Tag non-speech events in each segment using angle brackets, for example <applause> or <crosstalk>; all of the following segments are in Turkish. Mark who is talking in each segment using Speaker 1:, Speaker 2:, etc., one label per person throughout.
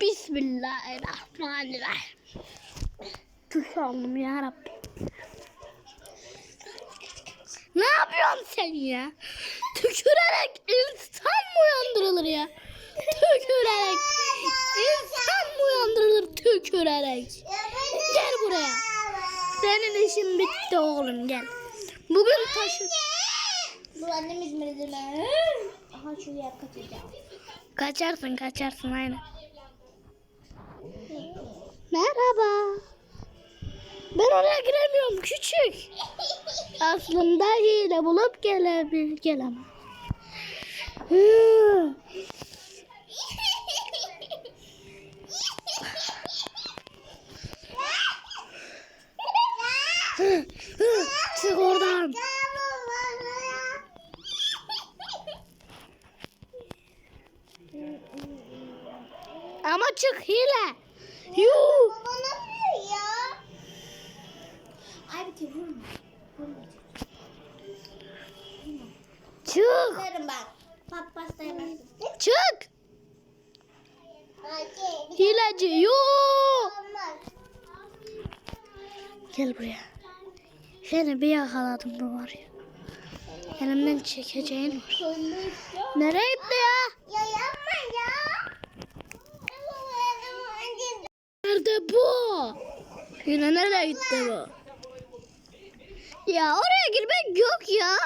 Speaker 1: Bismillahirrahmanirrahim. Tuş aldım ya Rabbi. Ne yapıyorsun sen ya? Tükürerek insan mı uyandırılır ya? Tükürerek insan mı uyandırılır tükürerek? Senin işin bitti oğlum gel. Bugün taşı...
Speaker 2: Bu annem İzmir'de. Aha şuraya kaçacağım.
Speaker 1: Kaçarsın kaçarsın aynen. Merhaba. Ben oraya giremiyorum küçük. Aslında hile bulup gelebil gelemem. Hı. Hı, hı, Çık oradan. Ama çık hile. Yuh.
Speaker 2: Baba nasıl ya? Ay bir vurma. Vurma.
Speaker 1: Çık.
Speaker 2: Bak. Pat pastaya bastım.
Speaker 1: Çık. Yuh.
Speaker 2: Olmaz.
Speaker 1: Gel buraya. Seni bir yakaladım mı var ya. Elimden çekeceğin var. Nereye gitti ya?
Speaker 2: Ya yapma ya.
Speaker 1: Nerede bu? Yine nereye gitti bu? Ya oraya girmek yok ya.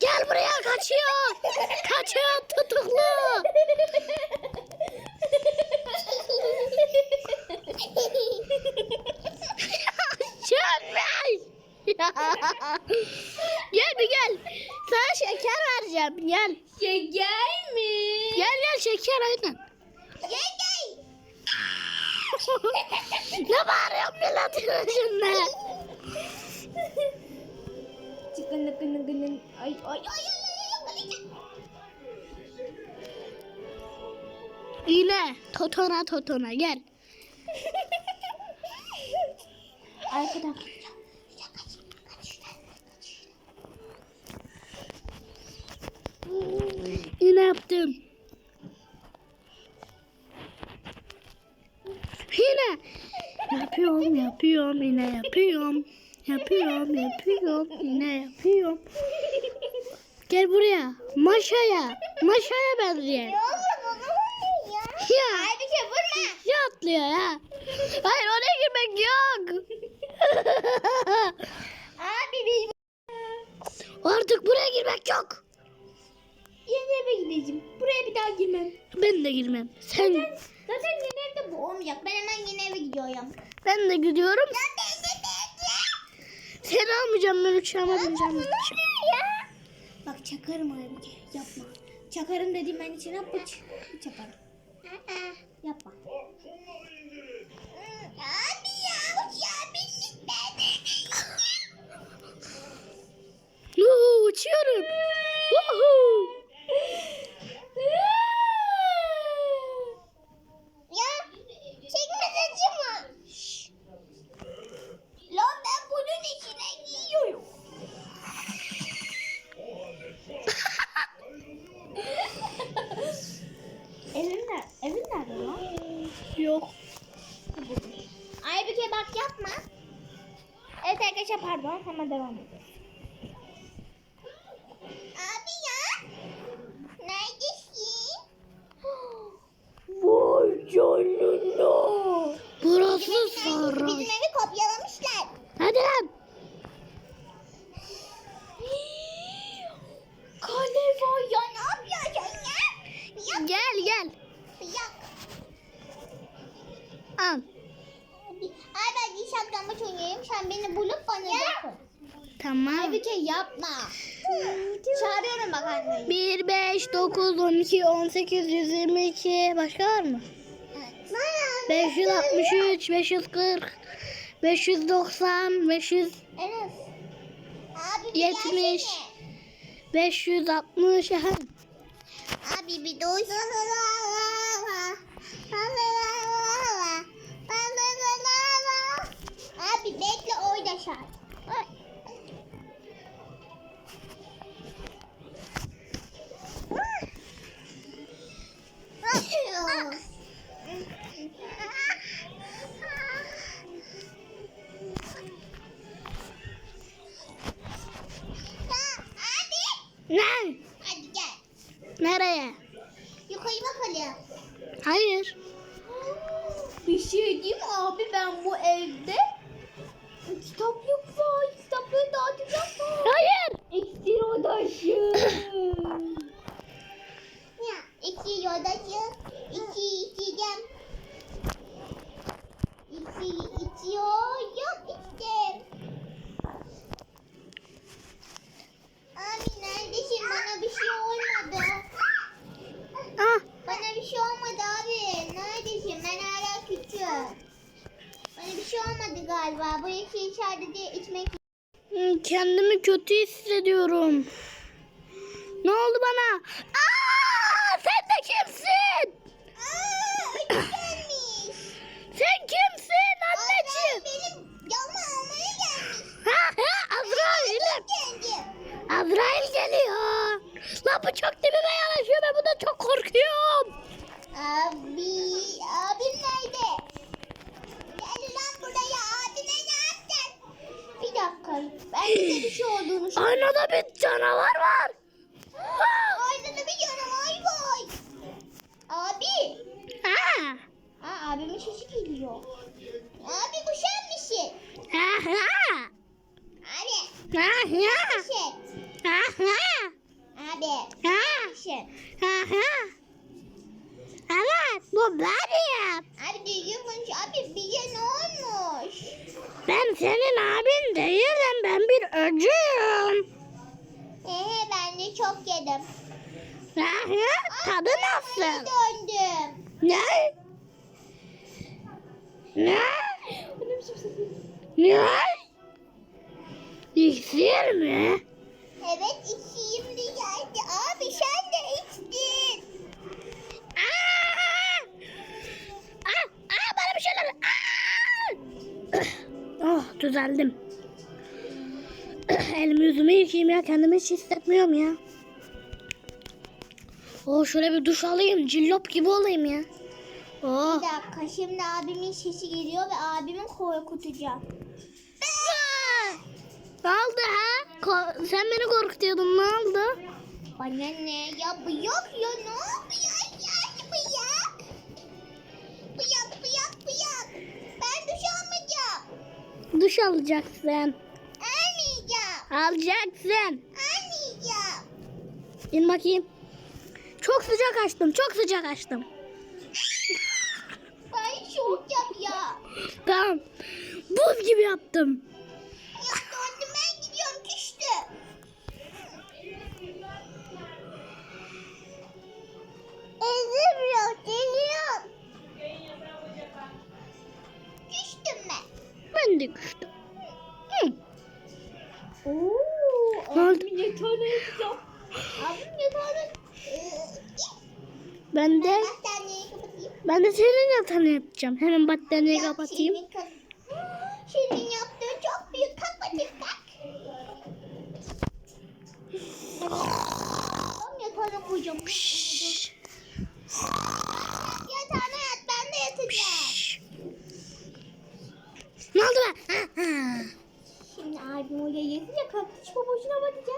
Speaker 1: Gel buraya. Kaçıyor tutuklu. Çönmez. gel bir gel. Sana şeker vereceğim. Gel.
Speaker 2: Şeker mi?
Speaker 1: Gel gel şeker aynen.
Speaker 2: Şeker. <laughs>
Speaker 1: ne bağırıyorsun milletin içinde?
Speaker 2: Çıkın lıkın lıkın. Ay ay ay ay ay.
Speaker 1: Yine totona totona gel. <laughs>
Speaker 2: Arkadan.
Speaker 1: Yine yaptım. Yine. Yapıyorum, yapıyorum, yine yapıyorum. Yapıyorum, yapıyorum, yine yapıyorum. Gel buraya. Maşaya. Maşaya benziyor.
Speaker 2: Ya? Kere vurma.
Speaker 1: Ya atlıyor ya. Hayır oraya girmek yok.
Speaker 2: Abi biz
Speaker 1: Artık buraya girmek yok.
Speaker 2: Yeni eve gideceğim. Buraya bir daha girmem.
Speaker 1: Ben de girmem. Sen.
Speaker 2: Zaten yeni evde bu olmayacak. Ben hemen yeni eve gidiyorum.
Speaker 1: Ben de gidiyorum.
Speaker 2: Zaten yeni
Speaker 1: Seni almayacağım ben uçağıma bineceğim.
Speaker 2: ya. Bak çakarım abi. Yapma. Çakarım dediğim ben içine bıç. Çakarım. Yapma. Abi ya uçağa bindik ben.
Speaker 1: Yuhu, uçuyorum. Yuhu.
Speaker 2: Evet arkadaşlar pardon hemen devam edelim. Abi ya. Neredesin?
Speaker 1: Vay canına. Burası saray.
Speaker 2: Bizim evi kopyalamışlar.
Speaker 1: Hadi lan.
Speaker 2: Kale var ya ne yapıyorsun ya? Yak
Speaker 1: Gel gel.
Speaker 2: yak.
Speaker 1: Al.
Speaker 2: Ay ben iyi oynayayım. Sen beni bulup bana yakın.
Speaker 1: Tamam.
Speaker 2: Şey yapma. Çağırıyorum bak anneyi.
Speaker 1: 1, 5, 9, 12, 18, 122. Başka var mı?
Speaker 2: Evet.
Speaker 1: 563, 540, 590, 500,
Speaker 2: Enes. Abi bir
Speaker 1: Yetmiş.
Speaker 2: gelsene.
Speaker 1: 560. Efendim?
Speaker 2: Abi bir duş. Abi bekle Abi
Speaker 1: Ne?
Speaker 2: hadi gel.
Speaker 1: Nereye?
Speaker 2: Yukarı bakalım.
Speaker 1: Hayır.
Speaker 2: Bir şey diyeyim abi ben bu evde kitaplık var. Kitaplığı dağıtacağım.
Speaker 1: Hayır.
Speaker 2: İksir odası. ya iksir odası. İki içeceğim. İksir içiyor.
Speaker 1: Kendimi kötü hissediyorum. Ne oldu bana? Aa, sen de kimsin?
Speaker 2: Aa, ödü gelmiş.
Speaker 1: Sen kimsin
Speaker 2: Anneciğim.
Speaker 1: anneciğim?
Speaker 2: benim yanıma almaya gelmiş.
Speaker 1: Ha ha Azrail'im.
Speaker 2: Geldim.
Speaker 1: Azrail geliyor. La bu çok dibime yanaşıyor ve bu da çok korkuyorum.
Speaker 2: Abi, abim nerede? Gel lan buraya. Abime ne yaptın? Bir dakika. Ben de bir şey olduğunu şu
Speaker 1: Aynada bir canavar var.
Speaker 2: Orada da bir canavar var. Abi.
Speaker 1: Ha.
Speaker 2: Aa, abimin sesi geliyor. Abi bu sen misin?
Speaker 1: Ha ha.
Speaker 2: Abi.
Speaker 1: Ha ha.
Speaker 2: Misin?
Speaker 1: Ha ha.
Speaker 2: Abi.
Speaker 1: Ha.
Speaker 2: Misin?
Speaker 1: Ha ha. Evet bu benim.
Speaker 2: Abi düzgün konuş. Abi bize ne olmuş?
Speaker 1: Ben senin abin değilim. Ben bir öcüyüm.
Speaker 2: Ee, ben de çok yedim.
Speaker 1: Ha. Tadı nasıl?
Speaker 2: döndüm.
Speaker 1: Ne? Ne? Ne? İksir mi?
Speaker 2: Evet içeyim de geldi. Abi sen de içtin.
Speaker 1: Aa! Aa, aa, bana bir şeyler. Aa! oh düzeldim. Elimi yüzümü yıkayayım ya. Kendimi hiç hissetmiyorum ya. Oh şöyle bir duş alayım. Cillop gibi olayım ya. Oh.
Speaker 2: Bir dakika şimdi abimin sesi geliyor ve abimi korkutacağım.
Speaker 1: Ne oldu ha? Ko- sen beni korkutuyordun. Ne oldu?
Speaker 2: Bana ne? Ya bıyak ya ne yapıyor ya bıyak? Bıyak bıyak bıyak. Ben duş almayacağım.
Speaker 1: Duş alacaksın.
Speaker 2: Almayacağım.
Speaker 1: Alacaksın.
Speaker 2: Almayacağım.
Speaker 1: İn bakayım. Çok sıcak açtım. Çok sıcak açtım. <laughs>
Speaker 2: Ben soğuyacağım ya.
Speaker 1: Tamam. Buz gibi yaptım.
Speaker 2: Ya döndüm ben gidiyorum küstü. Ezilmiyor, geliyor. Küstüm ben.
Speaker 1: Ben de küstüm. Hı.
Speaker 2: Oo,
Speaker 1: Ne oldu?
Speaker 2: yapacağım. Abim yatağını...
Speaker 1: Ben de ben de senin yatağını yapacağım. Hemen battaniyeyi kapatayım.
Speaker 2: Senin, yaptığın çok büyük. Kalk bakayım kalk. Tam yatağına koyacağım. Yatağına yat ben de yatacağım.
Speaker 1: Ne oldu ha.
Speaker 2: Şimdi abim oraya yatınca kalkış babacına bakacak.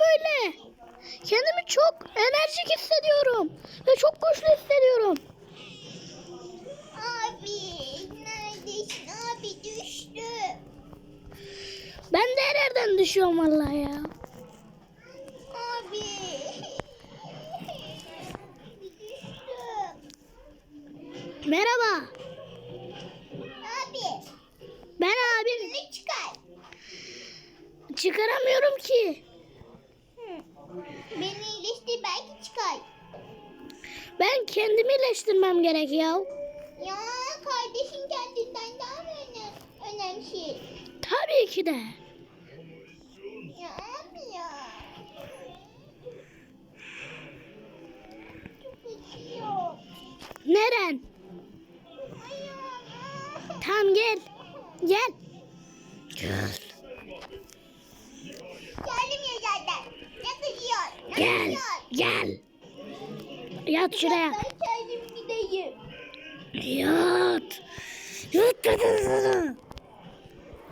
Speaker 1: böyle. Kendimi çok enerjik hissediyorum. Ve çok güçlü hissediyorum.
Speaker 2: Abi
Speaker 1: neredesin
Speaker 2: abi
Speaker 1: düştü. Ben
Speaker 2: de her yerden düşüyorum
Speaker 1: vallahi ya. İyileştirmem gerek ya.
Speaker 2: Ya kardeşin kendinden daha mı önem, önemli?
Speaker 1: Tabii ki de.
Speaker 2: Ya abi ya. Çok acıyor.
Speaker 1: Neren?
Speaker 2: Ayağım.
Speaker 1: Tamam gel. Gel. Gel.
Speaker 2: Geldim ya zaten. Ne kızıyor? Ne
Speaker 1: Gel.
Speaker 2: kızıyor?
Speaker 1: Gel. Yat şuraya. Yat. Yat sana.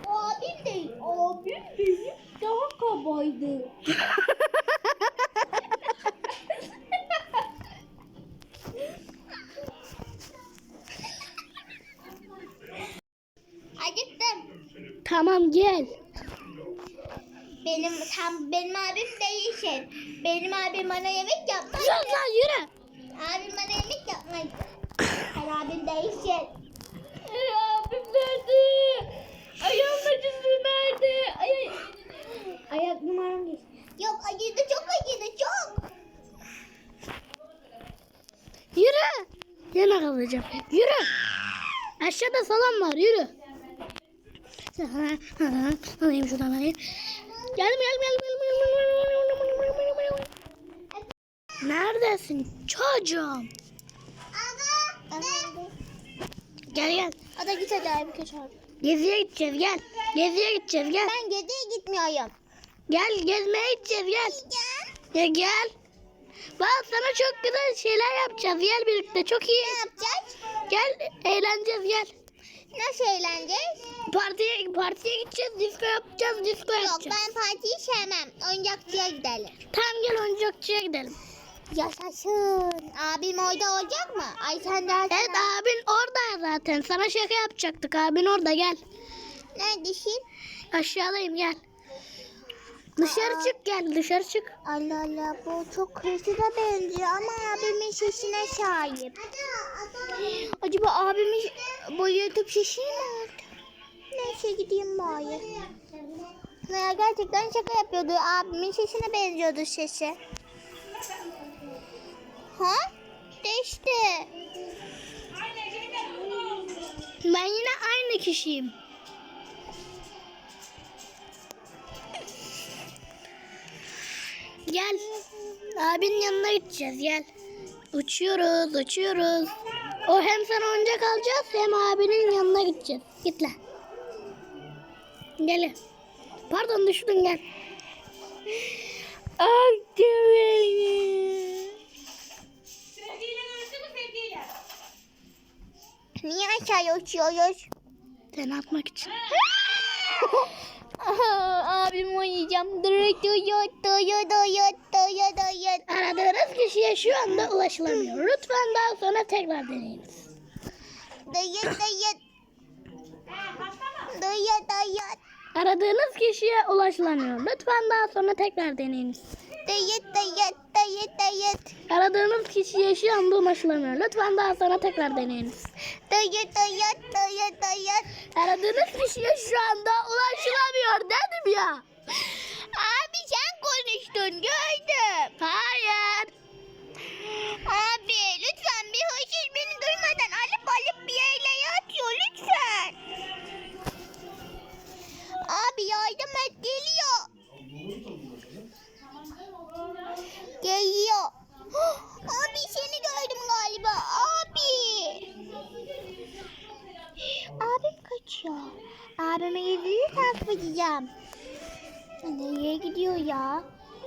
Speaker 2: Abim değil. Abim benim daha kabaydı. Acıktım.
Speaker 1: Tamam gel.
Speaker 2: Benim tam benim abim değilsin. Benim abim bana yemek yapmaz.
Speaker 1: Yürü lan yürü.
Speaker 2: Abim bana yemek yapmaz. Sen abim değilsin. abim nerede? Ayağım acısı nerede? Ay, Ayak numaram geçti. Yok acıdı çok acıdı çok.
Speaker 1: Yürü. Yana kalacağım. Yürü. Aşağıda salon var yürü. Alayım şuradan alayım. Geldim, geldim, geldim, geldim. Neredesin çocuğum? Gel gel.
Speaker 2: Ada git hadi abi kaç abi.
Speaker 1: Geziye gideceğiz gel. Geziye gideceğiz gel.
Speaker 2: Ben geziye gitmiyorum.
Speaker 1: Gel gezmeye gideceğiz gel. Ya gel. Bak sana çok güzel şeyler yapacağız. Gel birlikte çok iyi.
Speaker 2: Ne yapacağız?
Speaker 1: Gel eğleneceğiz gel.
Speaker 2: Nasıl eğleneceğiz?
Speaker 1: Partiye partiye gideceğiz. Disco yapacağız. Disco
Speaker 2: Yok
Speaker 1: yapacağız.
Speaker 2: ben partiyi sevmem. Oyuncakçıya gidelim.
Speaker 1: Tamam gel oyuncakçıya gidelim.
Speaker 2: Yaşasın. Abim orada olacak mı? Ay sen dersen.
Speaker 1: Evet abin orada zaten. Sana şaka yapacaktık. Abin orada gel.
Speaker 2: Neredesin?
Speaker 1: Aşağıdayım gel. Dışarı
Speaker 2: Aa.
Speaker 1: çık gel dışarı çık.
Speaker 2: Allah Allah bu çok hırsıza benziyor ama abimin sesine sahip. Acaba abimin boyu YouTube sesi mi oldu? Neyse gideyim bari. Ya gerçekten şaka yapıyordu. Abimin sesine benziyordu sesi. Ha? Değişti.
Speaker 1: Ben yine aynı kişiyim. Gel. Abinin yanına gideceğiz gel. Uçuyoruz uçuyoruz. O hem sana oyuncak alacağız hem abinin yanına gideceğiz. Git lan. Gel. Pardon düştün gel. Ay
Speaker 2: Niye aşağıya uçuyoruz?
Speaker 1: Seni atmak için.
Speaker 2: Abim oynayacağım.
Speaker 1: Aradığınız kişiye şu anda ulaşılamıyor. Lütfen daha sonra tekrar deneyiniz.
Speaker 2: Duyuyor, duyuyor. Duyuyor, duyuyor.
Speaker 1: Aradığınız kişiye ulaşılamıyor. Lütfen daha sonra tekrar deneyiniz.
Speaker 2: Duyuyor, duyuyor, duyuyor, duyuyor.
Speaker 1: Aradığınız kişiye şu anda ulaşılamıyor. Lütfen daha sonra tekrar deneyiniz.
Speaker 2: Duyuyor, duyuyor, duyuyor, duyuyor.
Speaker 1: Aradığınız kişiye şu anda ulaşılamıyor dedim ya.
Speaker 2: Abi sen konuştun, gördüm.
Speaker 1: Hayır.
Speaker 2: Abi lütfen bir hırsız beni duymadan alıp alıp bir yerlere atıyor lütfen. Abi yardım et geliyor. Geliyor. <gasps> Abi seni gördüm galiba. Abi. Abim kaçıyor. Abime yüzüğü takip edeceğim. Nereye gidiyor ya?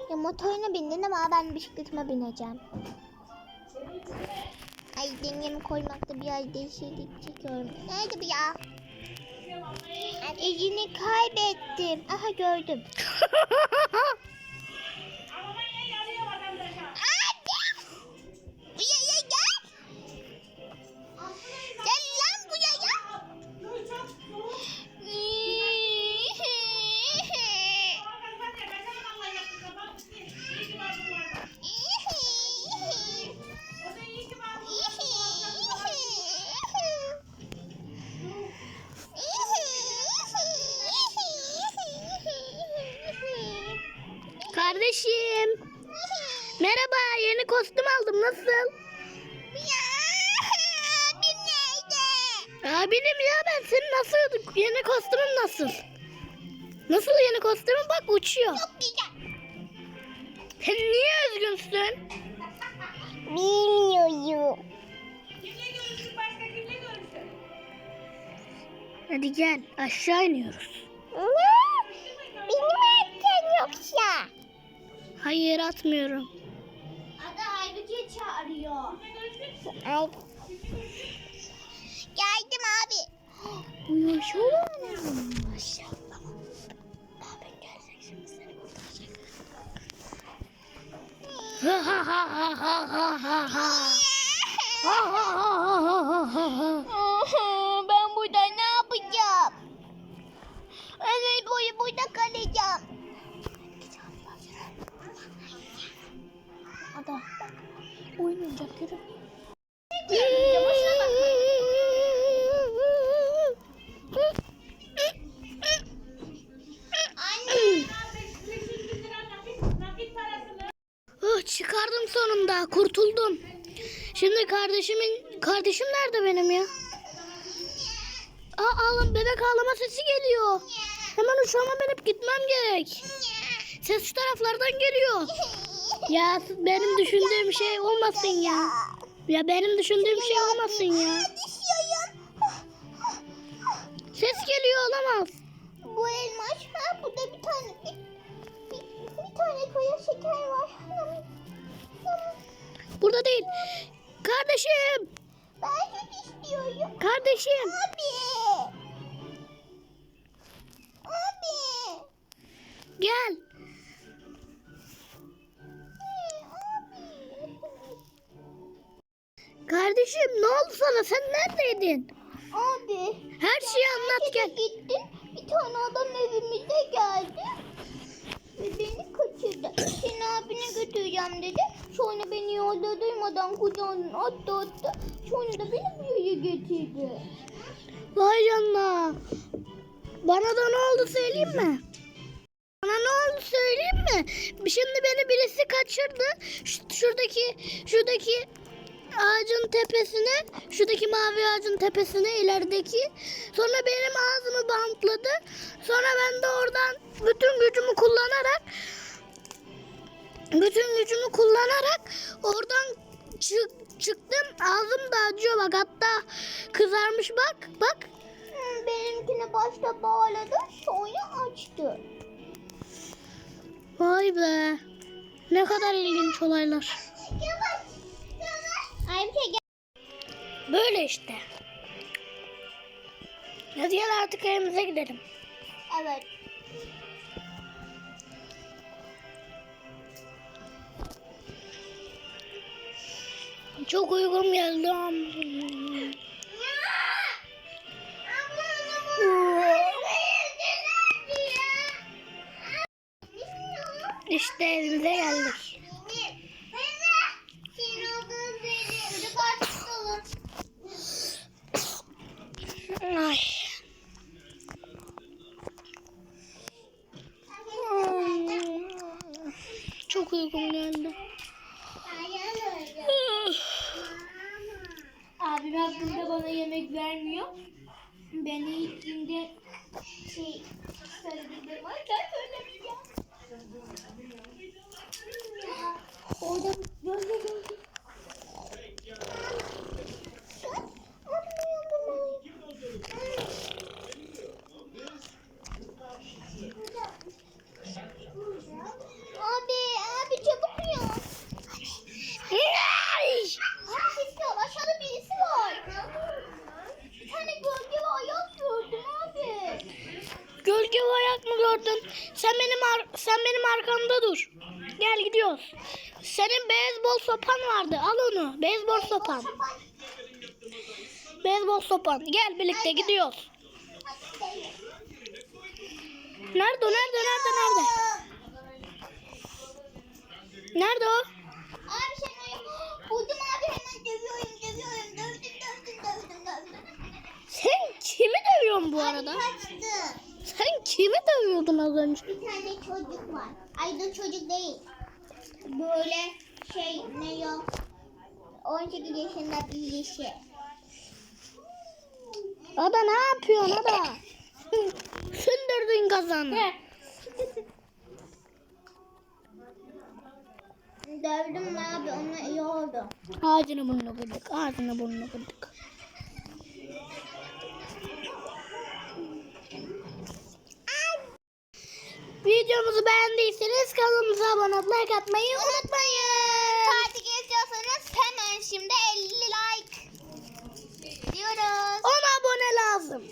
Speaker 2: Ya motoruna bindin ama ben bisikletime bineceğim. Ay dengemi koymakta biraz değişiklik çekiyorum. Nerede bu ya? Elini kaybettim. Aha gördüm. <laughs> gel
Speaker 1: aşağı iniyoruz.
Speaker 2: Benim erken yoksa.
Speaker 1: Hayır atmıyorum.
Speaker 2: Ada Aybüke çağırıyor. Ay. Geldim abi.
Speaker 1: Uyuşuyor. Maşallah. Daha ben gelsek şimdi seni kurtaracak. Ha ha ha ha ha ha ha ha. Ha ha ha ha ha ha ha.
Speaker 2: ben burada ne yapacağım? Ömür boyu burada kalacağım.
Speaker 1: Ada. Oynayacak yürü.
Speaker 2: Anne.
Speaker 3: 500 bin lira nakit, nakit parasını.
Speaker 1: Oh, çıkardım sonunda. Kurtuldum. Şimdi kardeşimin kardeşim nerede benim ya? Aa, ağlam, bebek ağlama sesi geliyor. Hemen uçağıma binip gitmem gerek. Ses şu taraflardan geliyor. Ya benim düşündüğüm şey olmasın ya. Ya benim düşündüğüm şey olmasın ya. Ses geliyor olamaz.
Speaker 2: Bu elmas. Ha burada bir tane bir, bir, bir tane koyu şeker var.
Speaker 1: Burada değil. Kardeşim.
Speaker 2: Ben süt istiyorum.
Speaker 1: Kardeşim.
Speaker 2: Abi.
Speaker 1: Gel. Kardeşim ne oldu sana? Sen neredeydin?
Speaker 2: Abi.
Speaker 1: Her şeyi anlat gel.
Speaker 2: Gittim. Bir tane adam evimize geldi. Ve beni kaçırdı. Seni abine götüreceğim dedi. Sonra beni yolda duymadan kucağına attı attı. Sonra da beni buraya getirdi.
Speaker 1: Vay canına. Bana da ne oldu söyleyeyim mi? Bana ne oldu söyleyeyim mi? Şimdi beni birisi kaçırdı. Ş- Şuradaki şuradaki ağacın tepesine, şuradaki mavi ağacın tepesine ilerideki. Sonra benim ağzımı bantladı. Sonra ben de oradan bütün gücümü kullanarak bütün gücümü kullanarak oradan çık, çıktım. Ağzım da acıyor bak hatta kızarmış bak bak.
Speaker 2: Benimkini başta bağladı. Sonra açtı.
Speaker 1: Vay be. Ne kadar ilginç olaylar. Böyle işte. Hadi gel artık evimize gidelim.
Speaker 2: Evet.
Speaker 1: Çok uygun geldi. İşte evimize geldik. Ay. Çok uygun geldi.
Speaker 2: Abim aslında bana yemek vermiyor. Beni ilkinde şey söylediğinde var ben söylemeyeceğim. Orada gölge gölge. Abi, abi çabuk.
Speaker 1: Ay!
Speaker 2: Abi ses yok. Aşağıda birisi var. Bir tane gölge ve ayak gördüm abi.
Speaker 1: Gölge ve ayak mı gördün? Sen benim ar- sen benim arkamda dur. Gel gidiyoruz. Senin beyzbol sopan vardı. Al onu. Beyzbol sopan. Beyzbol sopan. Gel birlikte gidiyoruz. Nerede o? Nerede? Nerede? Nerede? Nerede o?
Speaker 2: Abi sen ayı. Buldum abi hemen dövüyorum dövüyorum. Dövdüm dövdüm dövdüm dövdüm.
Speaker 1: Sen kimi dövüyorsun bu arada?
Speaker 2: Abi kaçtı.
Speaker 1: Sen kimi dövüyordun az önce?
Speaker 2: Bir tane çocuk var. Ay da çocuk değil. Böyle şey ne ya? 18 yaşında birisi.
Speaker 1: Ada ne yapıyorsun Ada? Sündürdün kazanı. <laughs>
Speaker 2: Dövdüm abi ona iyi oldu.
Speaker 1: Ağzını burnunu kırdık. Ağzını burnunu kırdık. Videomuzu beğendiyseniz kanalımıza abone olup like atmayı unutmayın. Parti geziyorsanız hemen şimdi 50 like diyoruz. 10 abone lazım.